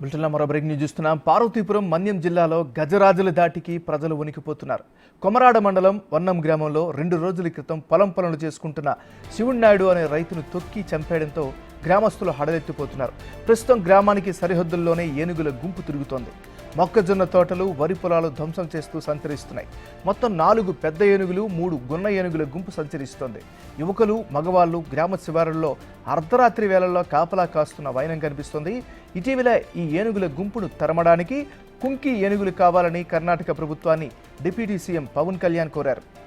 బులెటిన్లో మరో break news చూస్తున్నాం. పార్వతీపురం మన్యం జిల్లాలో గజరాజుల దాటికి ప్రజలు ఉనికిపోతున్నారు కొమరాడ మండలం వన్నం గ్రామంలో రెండు రోజుల క్రితం పొలం పనులు చేసుకుంటున్న శివుణ్ నాయుడు అనే రైతును తొక్కి చంపేయడంతో గ్రామస్తులు హడలెత్తిపోతున్నారు. ప్రస్తుతం గ్రామానికి సరిహద్దుల్లోనే ఏనుగుల గుంపు తిరుగుతోంది. మొక్కజొన్న తోటలు వరి పొలాలు ధ్వంసం చేస్తూ సంచరిస్తున్నాయి. మొత్తం నాలుగు పెద్ద ఏనుగులు మూడు గున్న ఏనుగుల గుంపు సంచరిస్తోంది. యువకులు మగవాళ్ళు గ్రామ శివారుల్లో అర్ధరాత్రి వేళల్లో కాపలా కాస్తున్న వైనం కనిపిస్తోంది. ఇటీవల ఈ ఏనుగుల గుంపును తరమడానికి కుంకి ఏనుగులు కావాలని కర్ణాటక ప్రభుత్వాన్ని డిప్యూటీ సీఎం పవన్ కళ్యాణ్ కోరారు.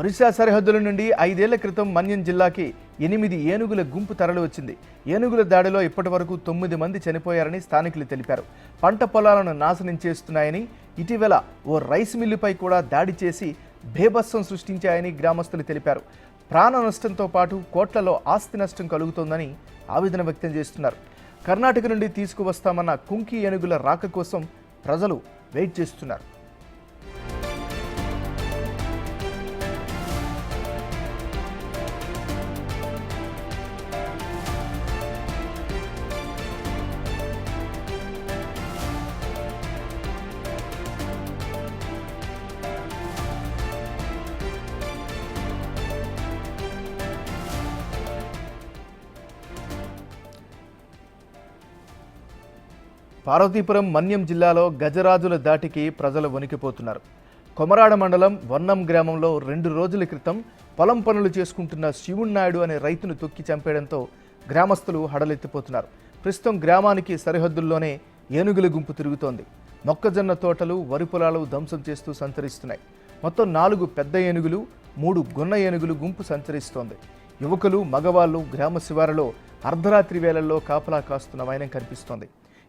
ఒరిస్సా సరిహద్దుల నుండి ఐదేళ్ళ క్రితం మన్యం జిల్లాకి ఎనిమిది ఏనుగుల గుంపు తరలివచ్చింది ఏనుగుల దాడిలో ఇప్పటి వరకు తొమ్మిది మంది చనిపోయారని స్థానికులు తెలిపారు. పంట పొలాలను నాశనం చేస్తున్నాయని ఇటీవల ఓ రైస్ మిల్లుపై కూడా దాడి చేసి భేభత్సం సృష్టించాయని గ్రామస్తులు తెలిపారు. ప్రాణ నష్టంతో పాటు కోట్లలో ఆస్తి నష్టం కలుగుతోందని ఆవేదన వ్యక్తం చేస్తున్నారు. కర్ణాటక నుండి తీసుకువస్తామన్న కుంకి ఏనుగుల రాక కోసం ప్రజలు వెయిట్ చేస్తున్నారు. పార్వతీపురం మన్యం జిల్లాలో గజరాజుల దాటికి ప్రజలు వణికిపోతున్నారు. కొమరాడ మండలం వన్నం గ్రామంలో రెండు రోజుల క్రితం పొలం పనులు చేసుకుంటున్న శివుణ్ నాయుడు అనే రైతును తొక్కి చంపేయడంతో గ్రామస్తులు హడలెత్తిపోతున్నారు. ప్రస్తుతం గ్రామానికి సరిహద్దుల్లోనే ఏనుగుల గుంపు తిరుగుతోంది. మొక్కజొన్న తోటలు వరి పొలాలు ధ్వంసం చేస్తూ సంచరిస్తున్నాయి. మొత్తం నాలుగు పెద్ద ఏనుగులు మూడు గున్న ఏనుగులు గుంపు సంచరిస్తోంది. యువకులు మగవాళ్ళు గ్రామ శివారులో అర్ధరాత్రి వేళల్లో కాపలా కాస్తున్న వైనం కనిపిస్తోంది.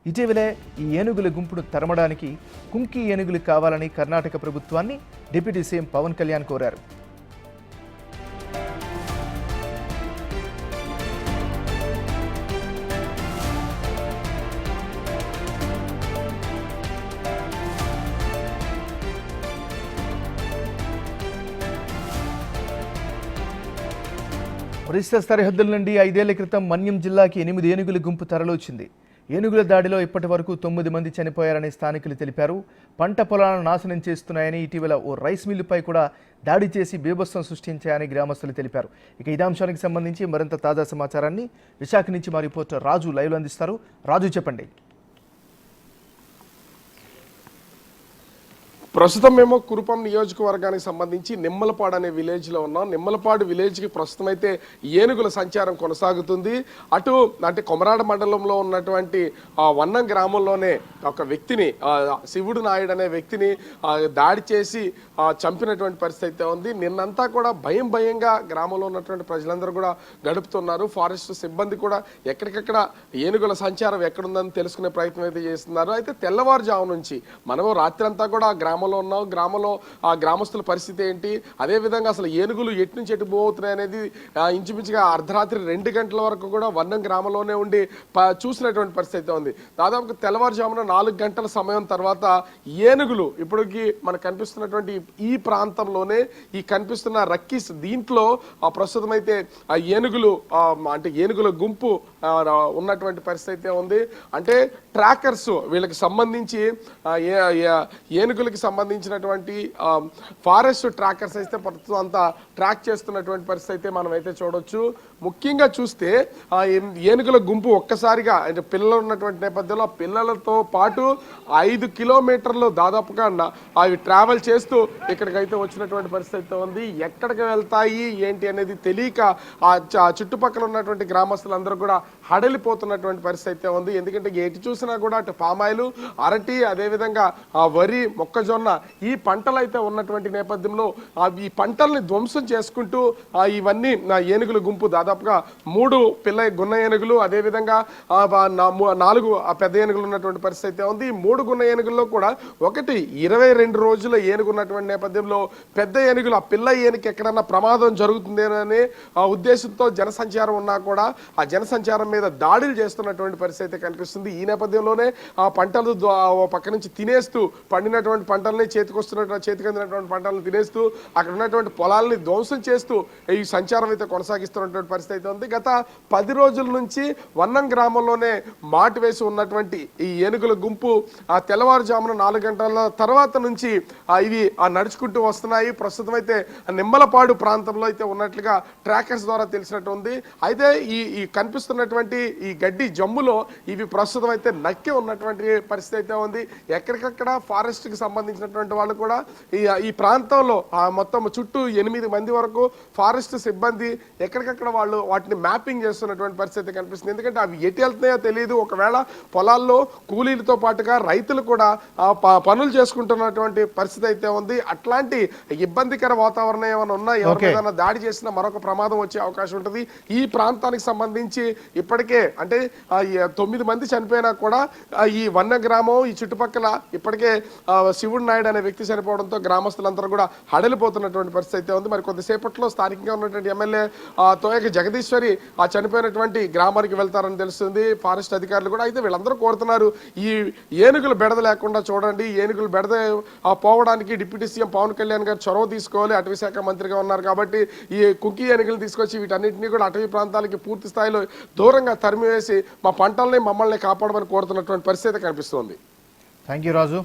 ఇటీవలే ఈ ఏనుగుల గుంపును తరమడానికి కుంకి ఏనుగులు కావాలని కర్ణాటక ప్రభుత్వాన్ని డిప్యూటీ సీఎం పవన్ కళ్యాణ్ కోరారు. ఒరిస్సా సరిహద్దుల నుండి ఐదేళ్ళ క్రితం మన్యం జిల్లాకి ఎనిమిది ఏనుగుల గుంపు తరలొచ్చింది. ఏనుగుల దాడిలో ఇప్పటి వరకు తొమ్మిది మంది చనిపోయారని స్థానికులు తెలిపారు. పంట పొలాలను నాశనం చేస్తున్నాయని ఇటీవల ఓ రైస్ మిల్లుపై కూడా దాడి చేసి బీభత్సం సృష్టించాయని గ్రామస్తులు తెలిపారు. ఇక ఇదాంశానికి సంబంధించి మరింత తాజా సమాచారాన్ని విశాఖ నుంచి మా రిపోర్టర్ రాజు లైవ్లో అందిస్తారు. రాజు చెప్పండి. ప్రస్తుతం మేము కురుపం నియోజకవర్గానికి సంబంధించి నిమ్మలపాడు అనే విలేజ్లో ఉన్నాం. నిమ్మలపాడు విలేజ్కి ప్రస్తుతం అయితే ఏనుగుల సంచారం కొనసాగుతుంది. అటు అంటే కొమరాడ మండలంలో ఉన్నటువంటి ఆ, వన్నం గ్రామంలోనే ఒక వ్యక్తిని శివుడు నాయుడు అనే వ్యక్తిని దాడి చేసి చంపినటువంటి పరిస్థితి అయితే ఉంది. నిన్నంతా కూడా భయం భయంగా గ్రామంలో ఉన్నటువంటి ప్రజలందరూ కూడా గడుపుతున్నారు. ఫారెస్ట్ సిబ్బంది కూడా ఎక్కడికక్కడ ఏనుగుల సంచారం ఎక్కడుందని తెలుసుకునే ప్రయత్నం అయితే చేస్తున్నారు. అయితే తెల్లవారుజాము నుంచి మనము రాత్రి అంతా కూడా ఆ గ్రామంలో ఉన్నాం గ్రామంలో ఆ గ్రామస్తుల పరిస్థితి ఏంటి? అదే విధంగా అసలు ఏనుగులు ఎటు నుంచి ఎటు పోతున్నాయి అనేది ఇంచుమించుగా అర్ధరాత్రి రెండు గంటల వరకు కూడా వర్ణం గ్రామంలోనే ఉండి చూసినటువంటి పరిస్థితి అయితే ఉంది. దాదాపు తెల్లవారుజామున నాలుగు గంటల సమయం తర్వాత ఏనుగులు ఇప్పటికి మనకు కనిపిస్తున్నటువంటి ఈ ప్రాంతంలోనే ఈ కనిపిస్తున్న రక్కీస్ దీంట్లో ఆ ప్రస్తుతం అయితే ఆ ఏనుగులు అంటే ఏనుగుల గుంపు ఉన్నటువంటి పరిస్థితి అయితే ఉంది. అంటే ట్రాకర్స్ వీళ్ళకి సంబంధించి ఏనుగులకి సంబంధించి ఏ- ఏనుగులకి సంబంధించినటువంటి ఫారెస్ట్ ట్రాకర్స్ అయితే ప్రస్తుతం అంతా ట్రాక్ చేస్తున్నటువంటి పరిస్థితి అయితే మనం అయితే చూడొచ్చు. ముఖ్యంగా చూస్తే ఆ ఏనుగుల గుంపు ఒక్కసారిగా అంటే పిల్లలు ఉన్నటువంటి నేపథ్యంలో పిల్లలతో పాటు ఐదు కిలోమీటర్లు దాదాపుగా అవి ట్రావెల్ చేస్తూ ఇక్కడికైతే వచ్చినటువంటి పరిస్థితి అయితే ఉంది. ఎక్కడికి వెళ్తాయి ఏంటి అనేది తెలియక ఆ చుట్టుపక్కల ఉన్నటువంటి గ్రామస్తులందరూ కూడా హడలిపోతున్నటువంటి పరిస్థితి అయితే ఉంది. ఎందుకంటే ఎటు చూసినా కూడా అటు పామాయిలు అరటి అదేవిధంగా ఆ వరి మొక్కజొన్న ఈ పంటలు అయితే ఉన్నటువంటి నేపథ్యంలో ఈ పంటల్ని ధ్వంసం చేసుకుంటూ ఇవన్నీ నా ఏనుగుల గుంపు దాదాపుగా మూడు పిల్ల గున్న ఏనుగులు అదేవిధంగా నాలుగు ఆ పెద్ద ఏనుగులు ఉన్నటువంటి పరిస్థితి అయితే ఉంది. ఈ మూడు గున్న ఏనుగుల్లో కూడా ఒకటి ఇరవై రెండు రోజుల ఏనుగు ఉన్నటువంటి నేపథ్యంలో పెద్ద ఏనుగులు ఆ పిల్ల ఏనుగు ఎక్కడన్నా ప్రమాదం జరుగుతుందేనని ఆ ఉద్దేశంతో జనసంచారం ఉన్నా కూడా ఆ జనసంచారం మీద దాడులు చేస్తున్నటువంటి పరిస్థితి అయితే కనిపిస్తుంది. ఈ నేపథ్యంలోనే ఆ పంటలు పక్క నుంచి తినేస్తూ పండినటువంటి పంటల్ని చేతికొస్తున్నటువంటి చేతికి అందినటువంటి పంటలను తినేస్తూ అక్కడ ఉన్నటువంటి పొలాలని ధ్వంసం చేస్తూ ఈ సంచారం అయితే కొనసాగిస్తున్నటువంటి పరిస్థితి అయితే ఉంది. గత పది రోజుల నుంచి వన్నం గ్రామంలోనే మాటు వేసి ఉన్నటువంటి ఈ ఏనుగుల గుంపు ఆ తెల్లవారుజామున నాలుగు గంటల తర్వాత నుంచి ఇవి ఆ నడుచుకుంటూ వస్తున్నాయి. ప్రస్తుతం అయితే నిమ్మలపాడు ప్రాంతంలో అయితే ఉన్నట్లుగా ట్రాకర్స్ ద్వారా తెలిసినట్టు ఉంది. అయితే ఈ ఈ కనిపిస్తున్నటువంటి ఈ గడ్డి జమ్ములో ఇవి ప్రస్తుతం అయితే నక్కి ఉన్నటువంటి పరిస్థితి అయితే ఉంది. ఎక్కడికక్కడ ఫారెస్ట్కి సంబంధించినటువంటి వాళ్ళు కూడా ఈ ఈ ప్రాంతంలో ఆ మొత్తం చుట్టూ ఎనిమిది మంది వరకు ఫారెస్ట్ సిబ్బంది ఎక్కడికక్కడ వాళ్ళు వాటిని మ్యాపింగ్ చేస్తున్నటువంటి పరిస్థితి కనిపిస్తుంది. ఎందుకంటే అవి ఎటు వెళ్తున్నాయో తెలియదు. ఒకవేళ పొలాల్లో కూలీలతో పాటుగా రైతులు కూడా పనులు చేసుకుంటున్నటువంటి పరిస్థితి అయితే ఉంది. అట్లాంటి ఇబ్బందికర వాతావరణం ఏమైనా ఉన్నా ఎవరి Okay. మీద దాడి చేసిన మరొక ప్రమాదం వచ్చే అవకాశం ఉంటుంది. ఈ ప్రాంతానికి సంబంధించి ఇప్పటికే అంటే తొమ్మిది మంది చనిపోయినా కూడా ఈ వన్య గ్రామం ఈ చుట్టుపక్కల ఇప్పటికే శివుడు నాయుడు అనే వ్యక్తి చనిపోవడంతో గ్రామస్తులందరూ కూడా హడలిపోతున్నటువంటి పరిస్థితి అయితే ఉంది. మరి కొద్దిసేపట్లో స్థానికంగా ఉన్నటువంటి ఎమ్మెల్యే తోయక జగదీశ్వరి ఆ చనిపోయినటువంటి గ్రామానికి వెళ్తారని తెలుస్తుంది. ఫారెస్ట్ అధికారులు కూడా అయితే వీళ్ళందరూ కోరుతున్నారు ఈ ఏనుగులు బెడద లేకుండా చూడండి. ఏనుగులు బెడద పోవడానికి డిప్యూటీ సీఎం పవన్ కళ్యాణ్ గారు చొరవ తీసుకోవాలి. అటవీ శాఖ మంత్రిగా ఉన్నారు కాబట్టి ఈ కుక్కి ఏనుగులు తీసుకొచ్చి వీటన్నింటినీ కూడా అటవీ ప్రాంతాలకి పూర్తి స్థాయిలో దూరంగా తరిమివేసి మా పంటల్ని మమ్మల్ని కాపాడమని కోరుతున్నటువంటి పరిస్థితి కనిపిస్తోంది. Thank you Raju